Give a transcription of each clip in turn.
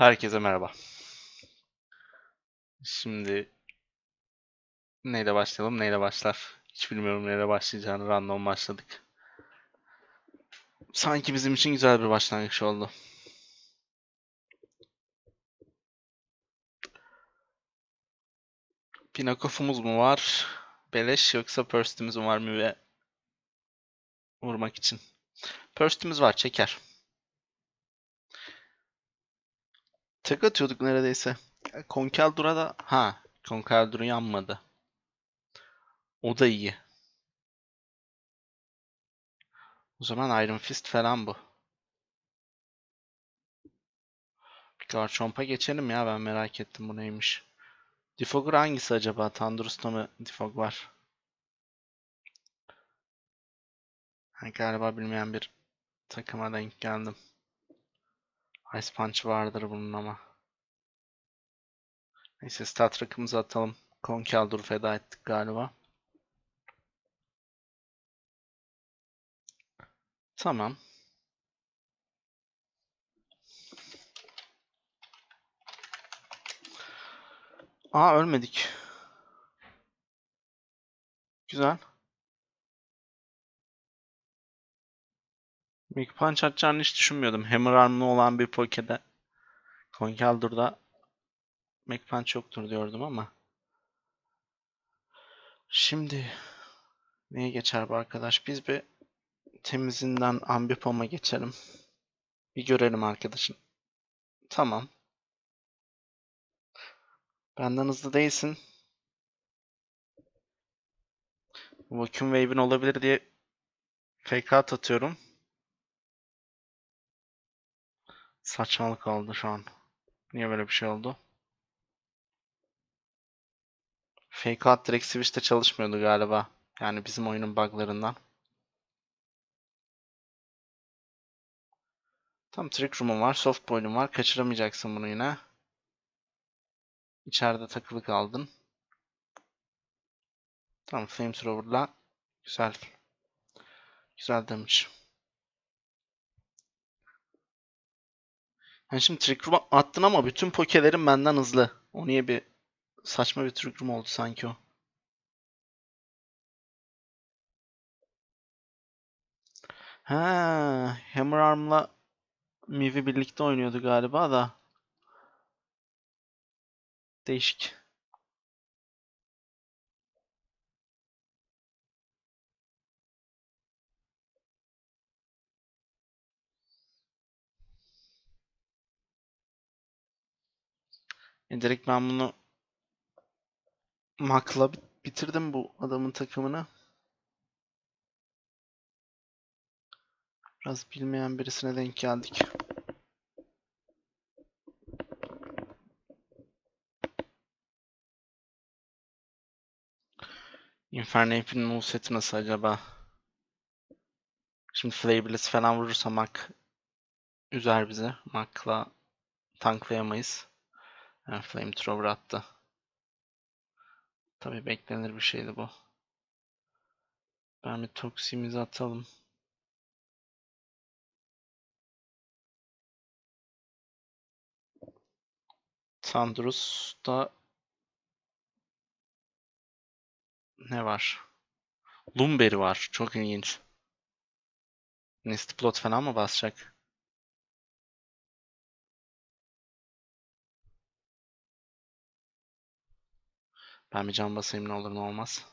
Herkese merhaba. Şimdi neyle başlayalım, neyle başlar? Hiç bilmiyorum neyle başlayacağını. Random başladık. Sanki bizim için güzel bir başlangıç oldu. Pinakofumuz mu var? Beleş yoksa Purst'imiz mi var mı ve vurmak için? Purst'imiz var, çeker. Tek atıyorduk neredeyse. Konkeldur'a da... Ha, Konkeldur yanmadı. O da iyi. O zaman Iron Fist falan bu. Garchomp'a geçelim ya ben merak ettim bu neymiş. Defogger hangisi acaba? Thunderust'ta mı Defog var? Ha, galiba bilmeyen bir takıma denk geldim. Ice Punch vardır bunun ama. Neyse stat rakımızı atalım. Konkeldur feda ettik galiba. Tamam. Aa ölmedik. Güzel. Big Punch atacağını hiç düşünmüyordum. Hammer Arm'lı olan bir Poke'de Conkeldur'da Make Punch yoktur diyordum ama. Şimdi neye geçer bu arkadaş? Biz bir temizinden Ambipom'a geçelim. Bir görelim arkadaşın. Tamam. Benden hızlı değilsin. Vacuum Wave'in olabilir diye fake out atıyorum. Saçmalık oldu şu an. Niye böyle bir şey oldu? Fake out direkt Switch'te çalışmıyordu galiba. Yani bizim oyunun buglarından. Tam Trick Room'um var, Soft Boil'um var. Kaçıramayacaksın bunu yine. İçeride takılı kaldın. Tamam, Flamethrower'la güzel. Güzel damage. Yani şimdi Trick Room'a attın ama bütün pokelerin benden hızlı. O niye bir saçma bir Trick Room oldu sanki o. Ha, Hammer Arm'la Mivi birlikte oynuyordu galiba da. Değişik. E direkt ben bunu Mak'la bit- bitirdim bu adamın takımını. Biraz bilmeyen birisine denk geldik. Infernape'in moveseti nasıl acaba? Şimdi Flabless falan vurursa Mak üzer bizi. Mak'la tanklayamayız. Yani Flamethrower attı. Tabii beklenir bir şeydi bu. Ben bir Toximizi atalım. Sandrus'ta ne var? Lumberry var. Çok ilginç. Nasty Plot falan mı basacak? Ben bir can basayım ne olur ne olmaz.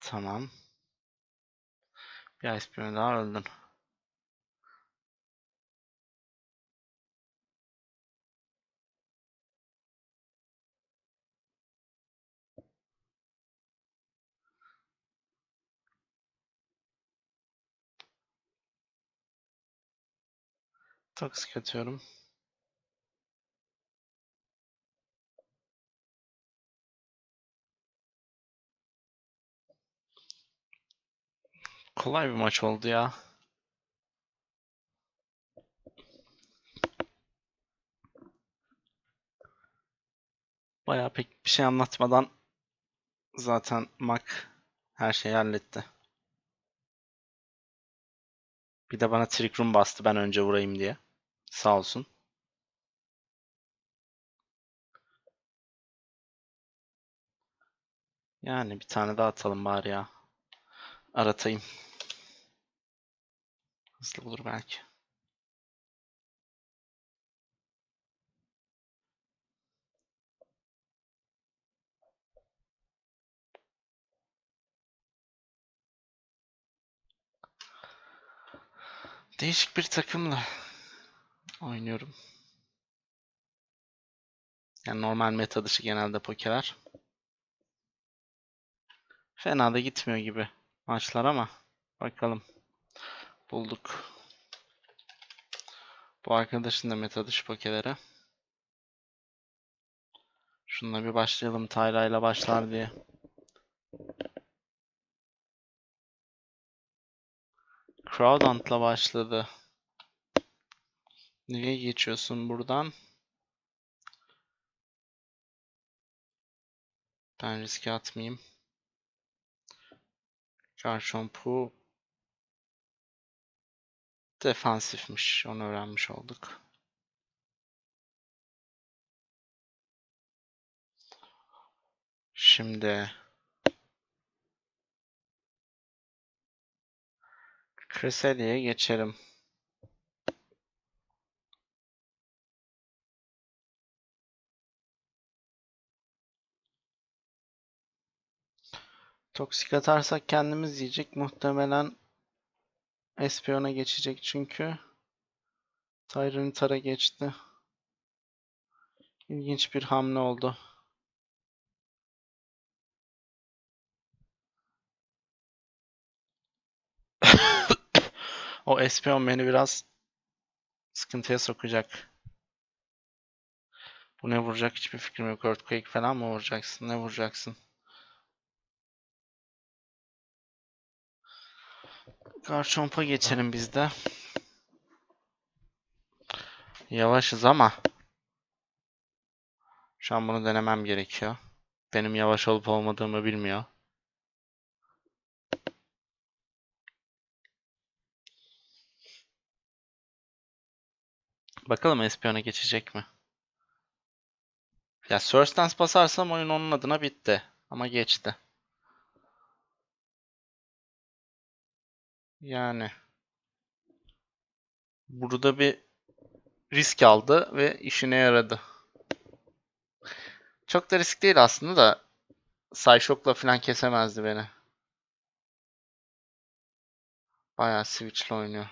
Tamam. Bir Ice daha öldün. Toksik atıyorum. Kolay bir maç oldu ya. Bayağı pek bir şey anlatmadan zaten Mac her şeyi halletti. Bir de bana Trick Room bastı ben önce vurayım diye. Sağ olsun. Yani bir tane daha atalım bari ya. Aratayım. Hızlı bulur belki. Değişik bir takımla oynuyorum. Yani normal meta dışı genelde pokerer. Fena da gitmiyor gibi maçlar ama bakalım. Bulduk. Bu arkadaşın da meta dışı pokelere. Şununla bir başlayalım. Tayra ile başlar diye. Crowdhunt'la başladı. Nereye geçiyorsun buradan? Ben riske atmayayım. Garchompu defansifmiş. Onu öğrenmiş olduk. Şimdi Creselia'ya geçelim. Toksik atarsak kendimiz yiyecek. Muhtemelen Espion'a geçecek çünkü. Tyranitar'a geçti. İlginç bir hamle oldu. O Espion beni biraz sıkıntıya sokacak. Bu ne vuracak hiçbir fikrim yok. Earthquake falan mı vuracaksın? Ne vuracaksın? Garchomp'a geçelim biz de. Yavaşız ama şu an bunu denemem gerekiyor. Benim yavaş olup olmadığımı bilmiyor. Bakalım Espion'a geçecek mi? Ya First Dance basarsam oyun onun adına bitti. Ama geçti. Yani burada bir risk aldı ve işine yaradı. Çok da risk değil aslında da Psyshock'la falan kesemezdi beni. Bayağı Switch'le oynuyor.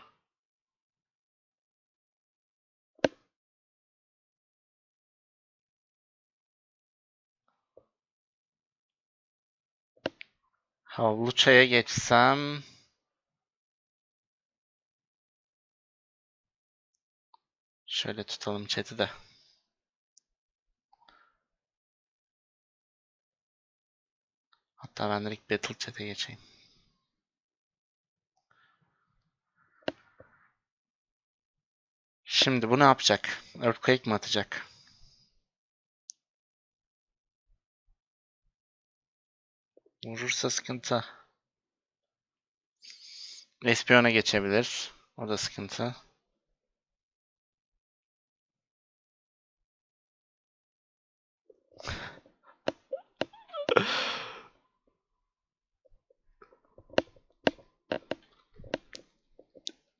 Havluça'ya geçsem Şöyle tutalım chat'i de. Hatta ben direkt Battle Chat'e geçeyim. Şimdi bu ne yapacak? Earthquake mi atacak? Vurursa sıkıntı. Espion'a geçebilir. O da sıkıntı.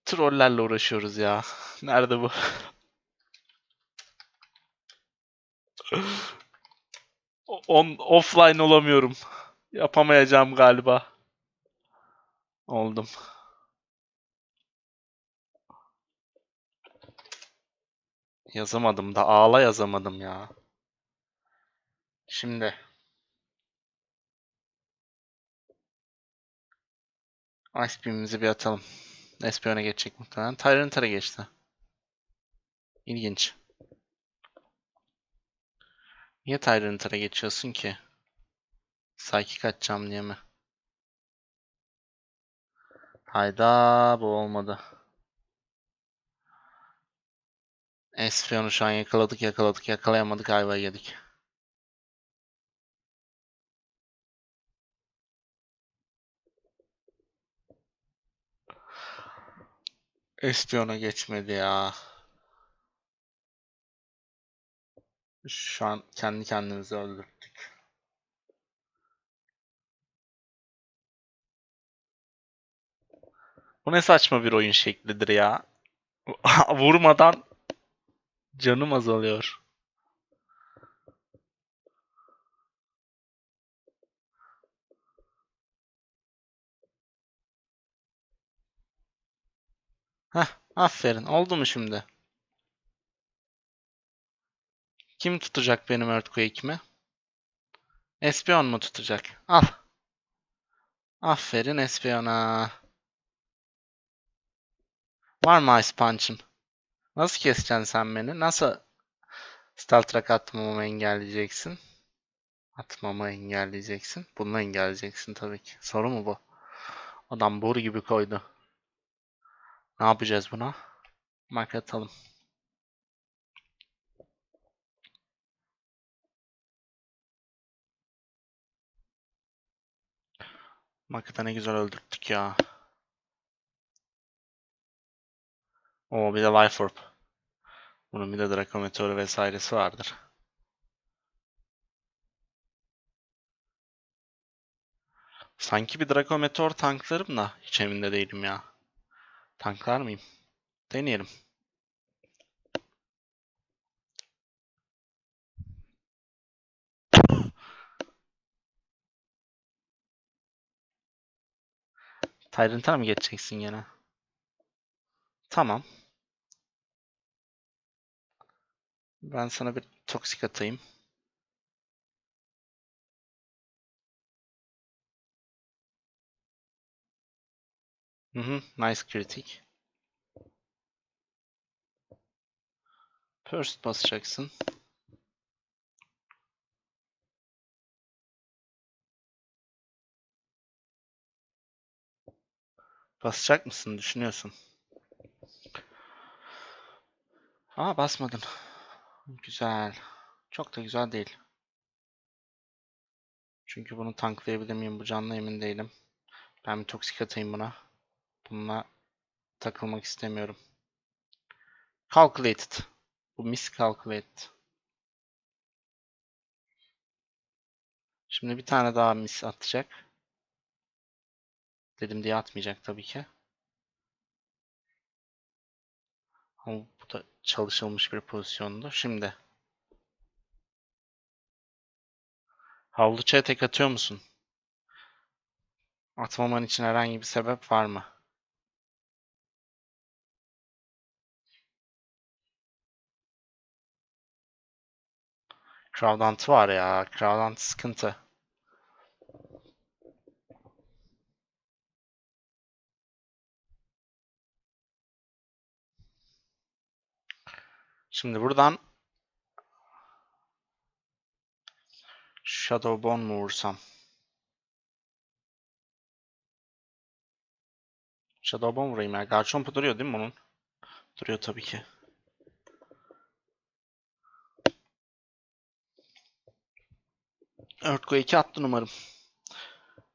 Trollerle uğraşıyoruz ya. Nerede bu? On, offline olamıyorum. Yapamayacağım galiba. Oldum. Yazamadım da ağla yazamadım ya. Şimdi Ice Beam'imizi bir atalım. Espion'a geçecek muhtemelen. Tyranitar'a geçti. İlginç. Niye Tyranitar'a geçiyorsun ki? Psychic atacağım diye mi? Hayda bu olmadı. Espion'u şu an yakaladık yakaladık yakalayamadık ayvayı yedik. Espiyona geçmedi ya. Şu an kendi kendimizi öldürttük. Bu ne saçma bir oyun şeklidir ya. Vurmadan canım azalıyor. Heh, aferin. Oldu mu şimdi? Kim tutacak benim Earthquake'imi? Espion mu tutacak? Al. Aferin Espion'a. Var mı Ice Punch'ın? Nasıl keseceksin sen beni? Nasıl Stealth Track atmamamı engelleyeceksin? Atmamı engelleyeceksin. Bunu engelleyeceksin tabii ki. Soru mu bu? Adam boru gibi koydu. Ne yapacağız buna? Mark atalım. Markete ne güzel öldürttük ya. Oo bir de Life Orb. Bunun bir de Draco Meteoru vesairesi vardır. Sanki bir Draco Meteor tanklarım da hiç evinde değilim ya. Tanklar mıyım? Deneyelim. Tyrant'a mı geçeceksin gene? Tamam. Ben sana bir toksik atayım. Hı hı, nice kritik. First basacaksın. Basacak mısın düşünüyorsun? Aa basmadın. Güzel. Çok da güzel değil. Çünkü bunu tanklayabilir miyim bu canlı emin değilim. Ben bir toksik atayım buna. Bununla takılmak istemiyorum. Calculated. Bu miscalculated. Şimdi bir tane daha mis atacak. Dedim diye atmayacak tabii ki. Ama bu da çalışılmış bir pozisyondu. Şimdi. Havluçaya tek atıyor musun? Atmaman için herhangi bir sebep var mı? Crowdhunt var ya. Crowdhunt sıkıntı. Şimdi buradan Shadowbone mu vursam? Shadowbone vurayım ya. Garchomp duruyor değil mi bunun? Duruyor tabii ki. Earthquake'i attın umarım.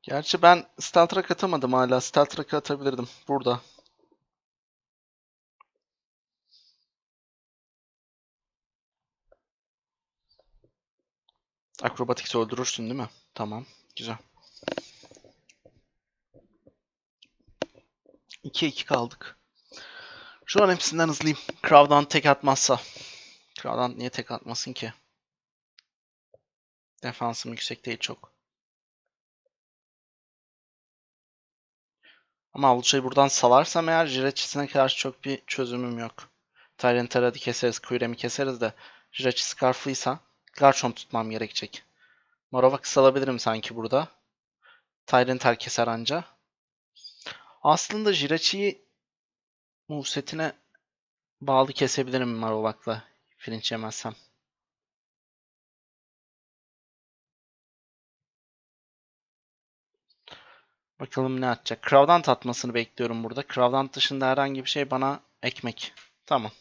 Gerçi ben Stealth atamadım hala. Stealth atabilirdim. Burada. Acrobatics öldürürsün değil mi? Tamam. Güzel. 2-2 kaldık. Şu an hepsinden hızlıyım. Crowd'dan tek atmazsa. Crowd'dan niye tek atmasın ki? Defansım yüksek değil çok. Ama Avluçayı buradan salarsam eğer Jireçisine karşı çok bir çözümüm yok. Tyrant hadi keseriz, Kuyrem'i keseriz de Jireçi Scarflıysa Garchomp tutmam gerekecek. Morovak'ı salabilirim sanki burada. Tyrant keser anca. Aslında Jirachi'yi movesetine bağlı kesebilirim Marowak'la. Flinch yemezsem. Bakalım ne atacak. Crowdhunt atmasını bekliyorum burada. Crowdhunt dışında herhangi bir şey bana ekmek. Tamam.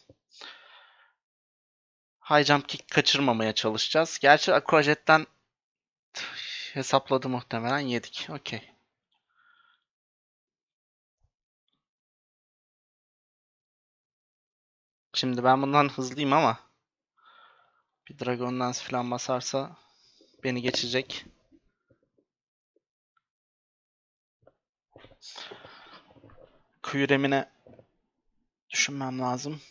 High jump kick kaçırmamaya çalışacağız. Gerçi Aquajet'ten hesapladı muhtemelen yedik. Okey. Şimdi ben bundan hızlıyım ama Bir Dragon Dance falan basarsa beni geçecek. Kuyuremine düşünmem lazım.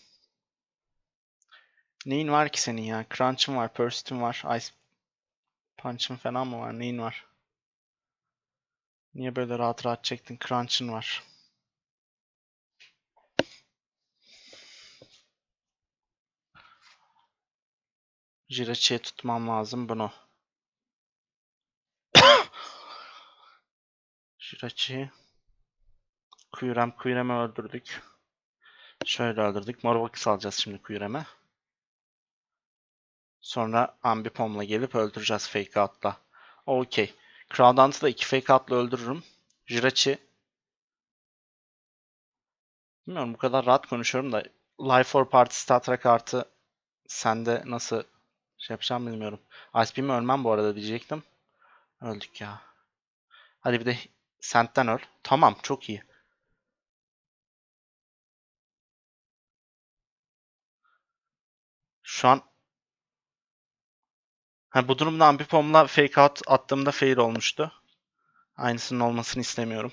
Neyin var ki senin ya? Crunch'ın var, Pursuit'in var, Ice Punch'ın falan mı var? Neyin var? Niye böyle rahat rahat çektin? Crunch'ın var. Jirachi'ye tutmam lazım bunu. Jirachi. Kuyurem, Kuyurem'i öldürdük. Şöyle öldürdük. Morvax alacağız şimdi Kuyurem'e. Sonra Ambipom'la gelip öldüreceğiz Fake Out'la. Okey. Crowdhunt'ı da iki Fake Out'la öldürürüm. Jirachi. Bilmiyorum bu kadar rahat konuşuyorum da Life for Party Statra kartı sende nasıl şey yapacağım bilmiyorum. Ice Beam'e ölmem bu arada diyecektim. Öldük ya. Hadi bir de Sent'ten öl. Tamam çok iyi. Şu an ha, bu durumda Ambipom'la fake out attığımda fail olmuştu. Aynısının olmasını istemiyorum.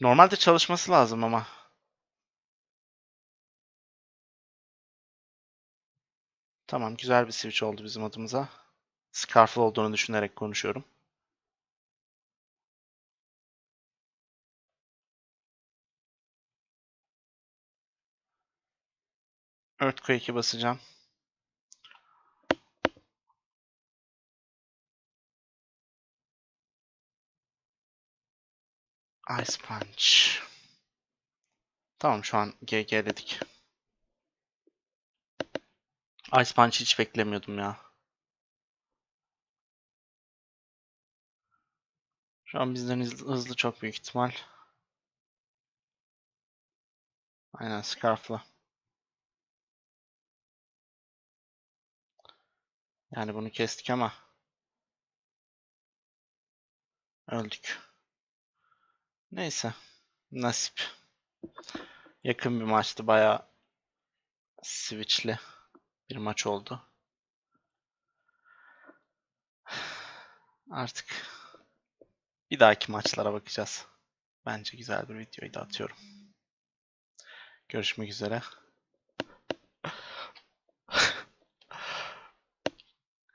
Normalde çalışması lazım ama. Tamam güzel bir switch oldu bizim adımıza. Scarf'lı olduğunu düşünerek konuşuyorum. Earthquake'i basacağım. Ice Punch. Tamam şu an GG'ledik. Ice Punch hiç beklemiyordum ya. Şu an bizden hızlı, hızlı çok büyük ihtimal. Aynen Scarf'la. Yani bunu kestik ama öldük. Neyse. Nasip. Yakın bir maçtı. Bayağı switchli bir maç oldu. Artık bir dahaki maçlara bakacağız. Bence güzel bir videoyu da atıyorum. Görüşmek üzere.